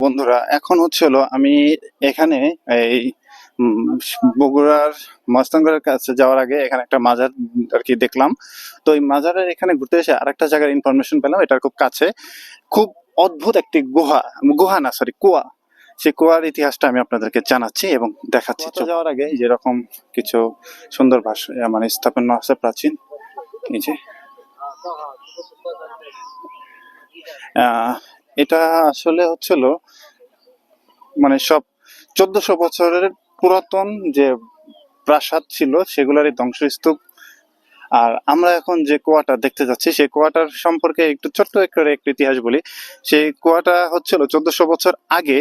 বন্ধুরা এখন হচ্ছে হলো আমি এখানে এই বগুড়ার মস্তানগরের কাছে যাওয়ার আগে এখানে একটা মাজার আর কি দেখলাম। তো এই মাজারের এখানে ঘুরতে এসে আরেকটা জায়গার ইনফরমেশন পেলাম এটার খুব কাছে। খুব অদ্ভুত একটি গুহা গুহা না সরি কুয়া। সেই কুয়ার ইতিহাসটা আমি আপনাদেরকে জানাচ্ছি এবং দেখাচ্ছি। যাওয়ার আগে যেরকম কিছু সুন্দর ভাষা মানে স্থাপন্য আছে প্রাচীন এই যে আহ, এটা আসলে হচ্ছিল মানে সব চোদ্দশো বছরের পুরাতন যে প্রাসাদ ছিল, সেগুলোরই ধ্বংসস্তূপ। আর আমরা এখন যে কুয়াটা দেখতে যাচ্ছি, সেই কুয়াটার সম্পর্কে একটু ছোট্ট করে একটু ইতিহাস বলি। সেই কুয়াটা হচ্ছিল চোদ্দশো বছর আগে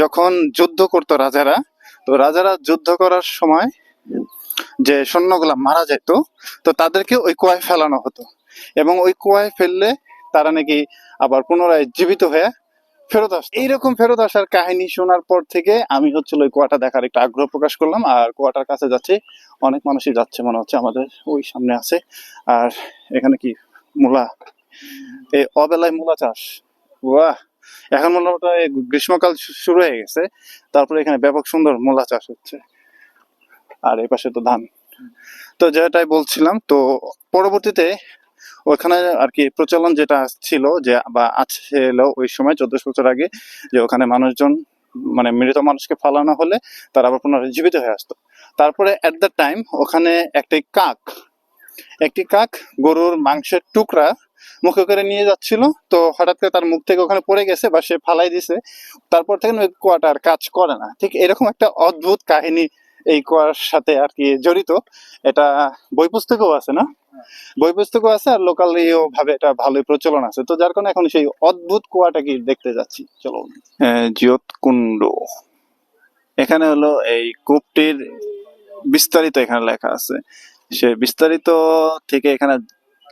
যখন যুদ্ধ করতো রাজারা। তো রাজারা যুদ্ধ করার সময় যে সৈন্যগুলা মারা যেত, তো তাদেরকে ওই কুয়ায় ফেলানো হতো। এবং ওই কুয়ায় ফেললে তারা নাকি আবার পুনরায় জীবিত হয়ে ফেরত আস এইরকম ফেরত আসার কাহিনী শোনার পর থেকে আমি হচ্ছিল ওই কুয়াটা দেখার একটা আগ্রহ প্রকাশ করলাম, আর কুয়াটার কাছে যাচ্ছি। অনেক মানুষই যাচ্ছে মনে হচ্ছে আমাদের, ওই সামনে আছে। আর এখানে কি মূলা? এই অবেলায় মূলা চাষ। বাহ! এখন মনে হয় গ্রীষ্মকাল শুরু হয়ে গেছে। তারপরে এখানে ব্যাপক সুন্দর মূলা চাষ হচ্ছে। আর এই পাশে তো ধান। তো যেটাই বলছিলাম, তো পরবর্তীতে ওখানে আর কি প্রচলন যেটা ছিল যে, বা ছিল ওই সময় চোদ্দশো বছর আগে, যে ওখানে মানুষজন মানে মৃত মানুষকে ফালানো হলে তারা আবার পুনরায় জীবিত হয়ে আসতো। তারপরে এট দ্য টাইম ওখানে একটি কাক একটি কাক গরুর মাংসের টুকরা মুখে করে নিয়ে যাচ্ছিল। তো হঠাৎ করে তার মুখ থেকে ওখানে পড়ে গেছে বা সে ফালাই দিছে। তারপর থেকে ওই কুয়াটা আর কাজ করে না। ঠিক এরকম একটা অদ্ভুত কাহিনী এই কুয়ার সাথে আর কি জড়িত। এটা বই পুস্তকও আছে না? বই পুস্তকও আছে আর লোকালিও ভাবে এটা ভালোই প্রচলন আছে। তো যার কারণে এখন সেই অদ্ভুত কুয়াটা কি দেখতে যাচ্ছি। চলো। জিয়ত কুণ্ড এখানে হলো এই কূপটির বিস্তারিত এখানে লেখা আছে। সে বিস্তারিত থেকে এখানে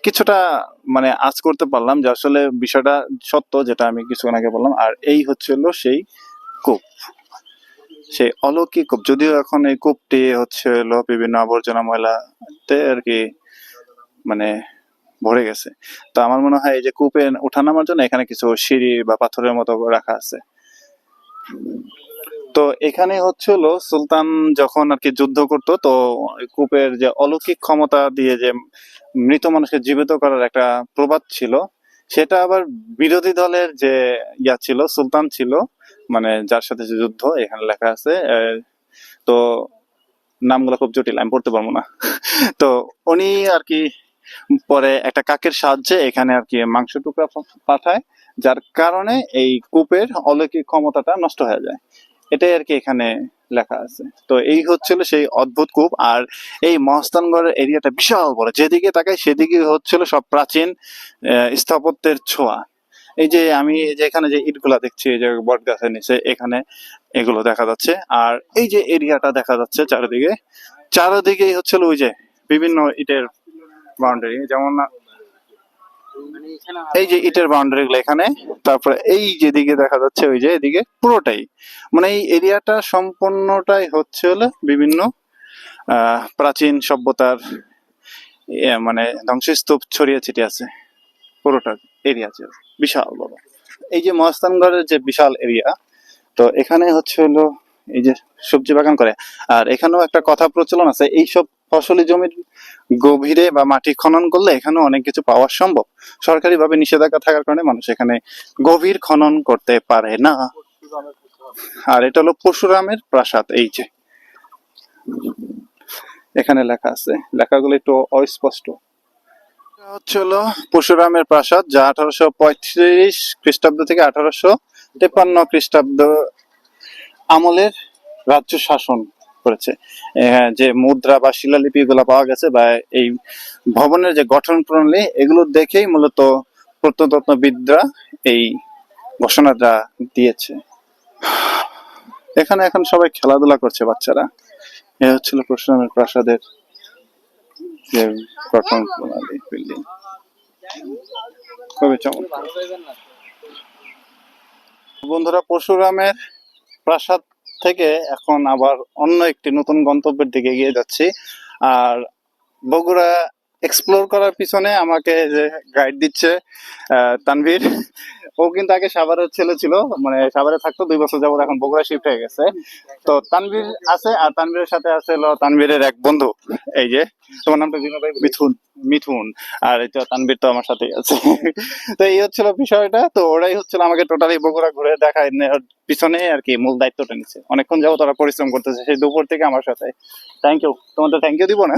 কিছুটা মানে আজ করতে পারলাম যে আসলে বিষয়টা সত্য যেটা আমি কিছুক্ষণ আগে বললাম। আর এই হচ্ছে হলো সেই কূপ। সেই অলৌকিক কূপ। যদিও এখন এই কূপটি হচ্ছে হলো বিভিন্ন আবর্জনা ময়লাতে আর কি মানে ভরে গেছে। তো আমার মনে হয় এই যে কূপে ওঠা নামার জন্য এখানে কিছু সিঁড়ি বা পাথরের মতো রাখা আছে। তো এখানে হচ্ছে হলো সুলতান যখন আর কি যুদ্ধ করতো, তো কূপের যে অলৌকিক ক্ষমতা দিয়ে যে মৃত মানুষকে জীবিত করার একটা প্রবাদ ছিল সেটা আবার বিরোধী দলের যে ইয়া ছিল, সুলতান ছিল মানে যার সাথে যে যুদ্ধ, এখানে লেখা আছে তো নামগুলো খুব জটিল, আমি পড়তে পারব না। তো উনি আর কি পরে একটা কাকের সাহায্যে এখানে আর কি মাংস টুকরা পাঠায়, যার কারণে এই কূপের অলৌকিক ক্ষমতাটা নষ্ট হয়ে যায়। এটাই আর কি এখানে লেখা আছে। তো এই হচ্ছিল সেই অদ্ভুত কূপ, আর এই মহস্তানগড়ের এরিয়াটা বিশাল বড়। যেদিকে তাকাই সেদিকে হচ্ছিল সব প্রাচীন স্থাপত্যের ছোঁয়া। এই যে আমি যে এখানে যে ইটগুলা দেখছি, এই যে বট গাছের নিচে, এখানে এগুলো দেখা যাচ্ছে। আর এই যে এরিয়াটা দেখা যাচ্ছে চারিদিকে, চারিদিকেই হচ্ছিল ওই যে বিভিন্ন ইটের বাউন্ডারি যেমন এই যে ইটের বাউন্ডারি গুলো এখানে, তারপরে এই যেদিকে দেখা যাচ্ছে, ওই যে এদিকে পুরোটাই। মানে এই এরিয়াটা সম্পূর্ণটাই হচ্ছে হলো বিভিন্ন প্রাচীন সভ্যতার মানে ধ্বংসস্তূপ ছড়িয়ে ছিটিয়ে আছে। পুরোটা এরিয়া আছে। বিশাল বড়। এই যে মহাস্থানগড়ের যে বিশাল এরিয়া তো এখানে হচ্ছে হলো এই যে সবজি বাগান করে। আর এখানেও একটা কথা প্রচলন আছে এই সব ফসলি জমির গভীরে বা মাটি খনন করলে এখানে অনেক কিছু পাওয়া সম্ভব। সরকারিভাবে নিষেধাজ্ঞা থাকার কারণে মানুষ এখানে গভীর খনন করতে পারে না। আর এটা হলো পরশুরামের প্রাসাদ, এই যে। এখানে লেখা আছে। লেখাগুলো একটু অস্পষ্ট। হলো পরশুরামের প্রাসাদ, যা আঠারোশো পঁয়ত্রিশ খ্রিস্টাব্দ থেকে আঠারোশো তেপান্ন খ্রিস্টাব্দ আমলের রাজ্য শাসন। করেছে। যে মুদ্রা বা শিলালিপি এগুলো পাওয়া গেছে বা এই ভবনের যে গঠন প্রণালী, এগুলো দেখেই মূলত প্রত্নতত্ত্ববিদরা এই ঘোষণাটা দিয়েছে। এখানে এখন সবাই খেলাধুলা করছে বাচ্চারা। এ হচ্ছিল পরশুরামের প্রাসাদের যে গঠন প্রণালী বিল্ডিং খুবই চমৎকার। বন্ধুরা, পরশুরামের প্রাসাদ থেকে এখন আবার অন্য একটি নতুন গন্তব্যের দিকে এগিয়ে যাচ্ছি। আর বগুড়া এক্সপ্লোর করার পিছনে আমাকে যে গাইড দিচ্ছে তানভীর ও কিন্তু আগে সাভারের ছেলে ছিল মানে সাভারে থাকতো দুই বছর যাবত এখন বগুড়া শিফট হয়ে গেছে। তো তানভীর আছে আর তানভীরের সাথে আছে হলো তানভীরের এক বন্ধু এই যে তোমার নামটা জিনো ভাই? মিথুন। মিথুন আর এই তো তানভীর তো আমার সাথেই আছে। তো এই হচ্ছিল বিষয়টা তো ওরাই হচ্ছিল আমাকে টোটালি বগুড়া ঘুরে দেখায় নেওয়ার পিছনে আর কি মূল দায়িত্বটা নিচ্ছে। অনেকক্ষণ যাব তারা পরিশ্রম করতেছে সেই দুপুর থেকে আমার সাথে। থ্যাংক ইউ তোমাদের থ্যাংক ইউ দিব না?